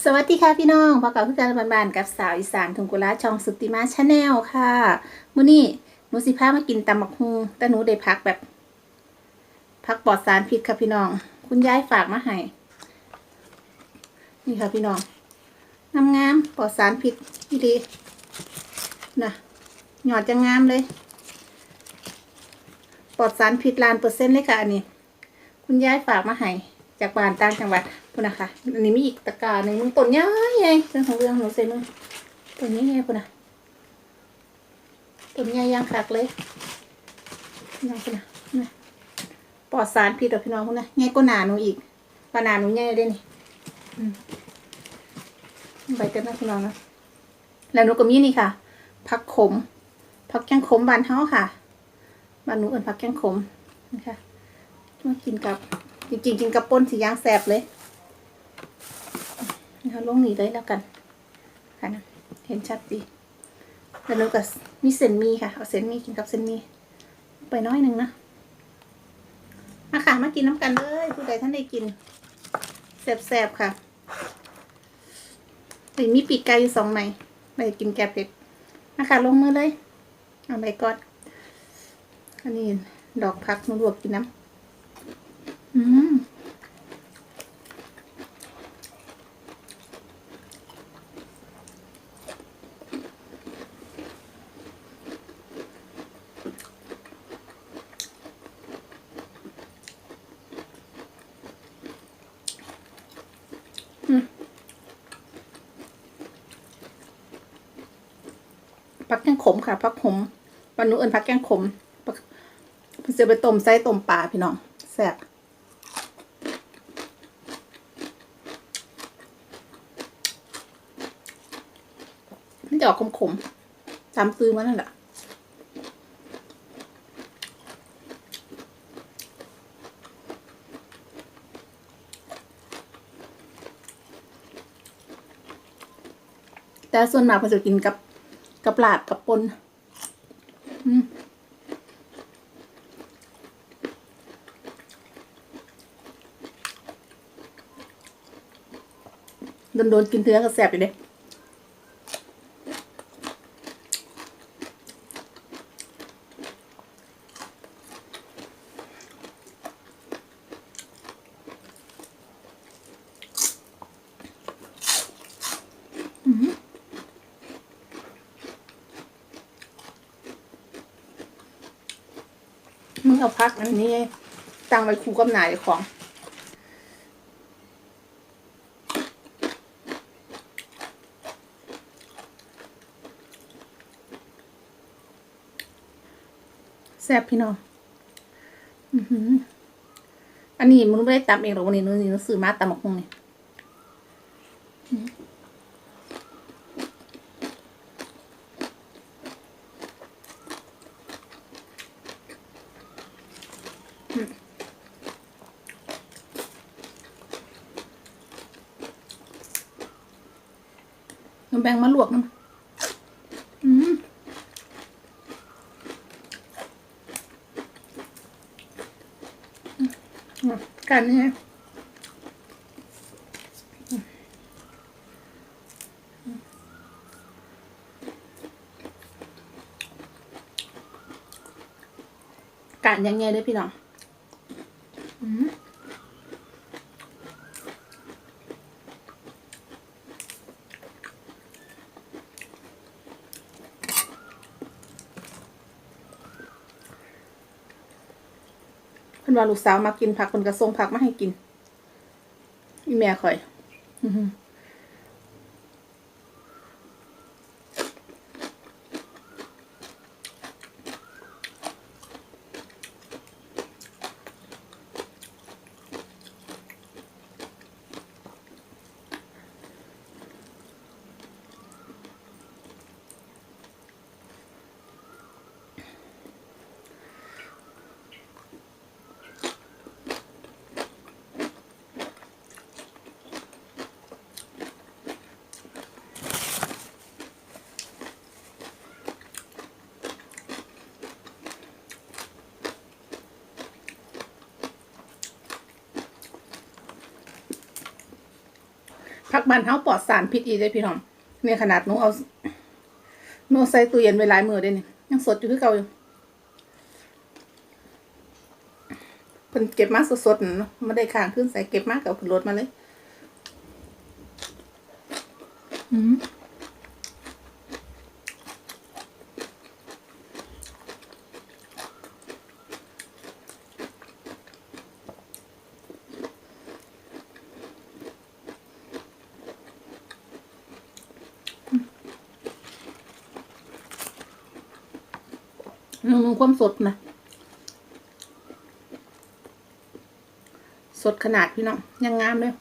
สวัสดีค่ะพี่น้องพบกับพี่การบานๆกับสาวอีสานทุงกุลาช่องสุติมาชาแนลค่ะมื้อนี้หนูสิพามากินตำบักฮุงแต่หนูได้พักแบบพักปลอดสารพิษค่ะพี่น้อง คุณยายฝากมาให้นี่ค่ะพี่น้องงามปลอดสารพิษดีดีนะหยอดจะงามเลย ปลอดสารพิษล้านเปอร์เซ็นต์เลยค่ะอันนี้ คุณยายฝากมาให้ จากบ้านต่างจังหวัดพุ่นนะคะอันนี้มีอีกตะกร้าหนึ่งมึงต้นใหญ่ใหญ่เรื่องของเรื่องหนูเซมึงต้นใหญ่ใหญ่พุ่นนะต้นใหญ่ยังคักเลยยังพุ่นนะปลอดสารพิษต่อพี่น้องพุ่นนะใหญ่กว่าหนาหนูอีกปานาหนูใหญ่เลยนี่อืมไปกันนะพี่น้องนะแล้วหนูก็มีนี่ค่ะผักขมผักแกงขมบานเฮาค่ะบานหนูเอิ้นผักแกงขมนะคะมากินกับ จริงๆกินกับป่นสียางแสบเลยนะคะลงนี้เลยแล้วกันค่ะนะเห็นชัดดีแล้วเราก็มีเส้นมีค่ะ เอาเส้นมีกินกับเส้นมี ไปน้อยหนึ่งนะมาค่ะมากินน้ำกันเลยผู้ใดท่านได้กินแสบๆค่ะเฮ้มีปีกไก่อยู่สองไหมไปกินแกบเป็ดมาค่ะลงมือเลย เอาไปก่อนอันนี้ดอกพักมาลวกกินน้ำ อืมผักแกงขมค่ะผักขมปนุเอิญผักแกงขมเพิ่นจะไปต้มไส้ต้มปลาพี่น้องแซ่บ มัน จะออกขมๆตามซื้อมานั่นแหละแต่ส่วนมากผมจะกินกับกับลาบกับปนอืมโดนกินเทือก็แสบอยู่เด้ มึง เอาพักอันนี้ตั้งไว้คู่กับหนายของแซ่บพี่น้องอือหืออันนี้มึงไม่ได้ตำเองหรอกวันนี้นึกนึกซื้อมาตำหมกฮงนี่ น้ำแบงมาลวกน้ำอืมกันนี่กันยังไงเด้พี่น้องอืมเพิ่นว่าลูกสาวมากินผักเพิ่นก็ส่งผักมาให้กินอีแม่ข่อย อือ พักบ้านเฮาปลอดสารพิษอีกเลยพี่น้องเนี่ยขนาดหนูเอาหนูใส่ตู้เย็นไว้หลายมือเด้นี่ยังสดอยู่คือเก่าอยู่เพิ่นเก็บมาสดๆเนาะไม่ได้ค้างขึ้นใส่เก็บมากับขึ้นรถมาเลย อืม มันความสดนะ สดขนาดพี่น้องยังงามเลย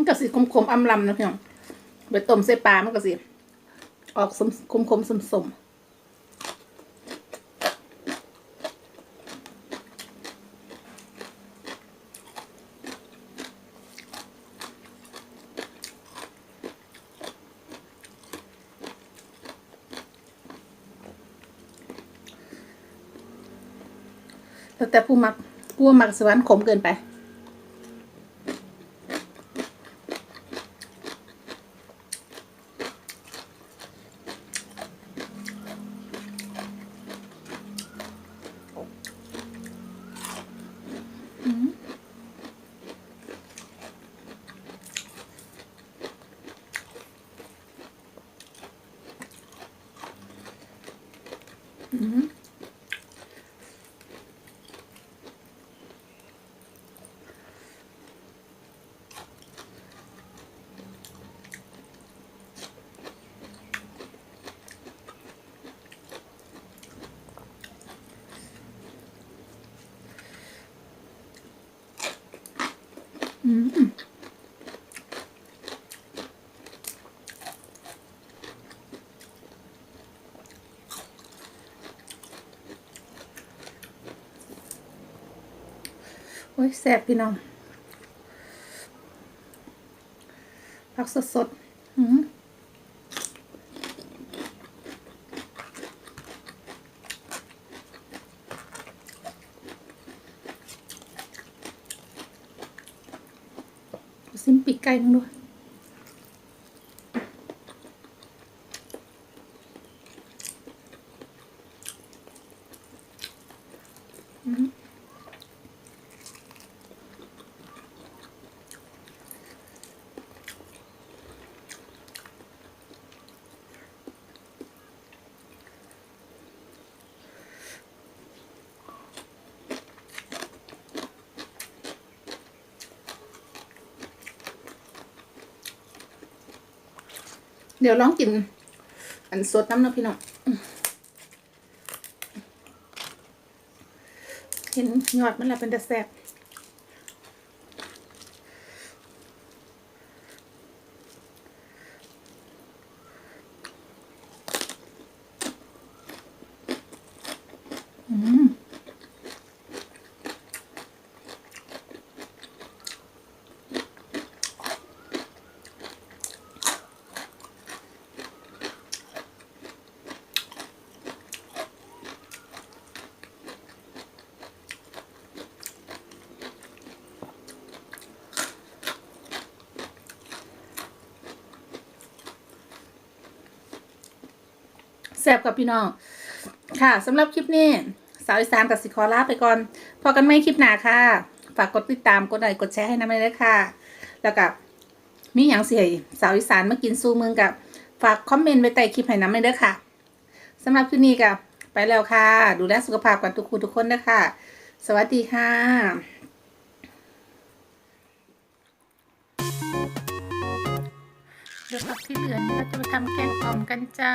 มันก็สิคมคมๆอำลำนะพี่น้องไปต้มใส่ปลามันก็สิออกสมคมคมๆสมสมแล้วแต่ผู้มักผู้มักสวรรค์ขมเกินไป อืม โอ้ยแซ่บพี่น้องผักสดสดๆอืม ซิมปีกไก่มึงด้วยอืม เดี๋ยวลองกิน อันสดน้ำนะพี่น้องเห็นยอดมันแล้วเป็นแต่แซ่บ แซ่บกับพี่น้อง ค่ะสำหรับคลิปนี้ สาวอีสานกับสิขอลาไปก่อน พอกันไม่คลิปหนาค่ะ ฝากกดติดตามกดไลค์กดแชร์ให้น้ำเลยค่ะ แล้วกับมีอย่างเสียสาวอีสานมากินสู้เมืองกับฝากคอมเมนต์ไว้ใต้คลิปให้น้ำเลยเด้ค่ะสำหรับคลิปนี้กับไปแล้วค่ะ ดูแลสุขภาพกันทุกคนทุกคนนะคะสวัสดีค่ะ เดี๋ยวผักที่เหลือเราจะไปทำแกงอ่อมกันจ้า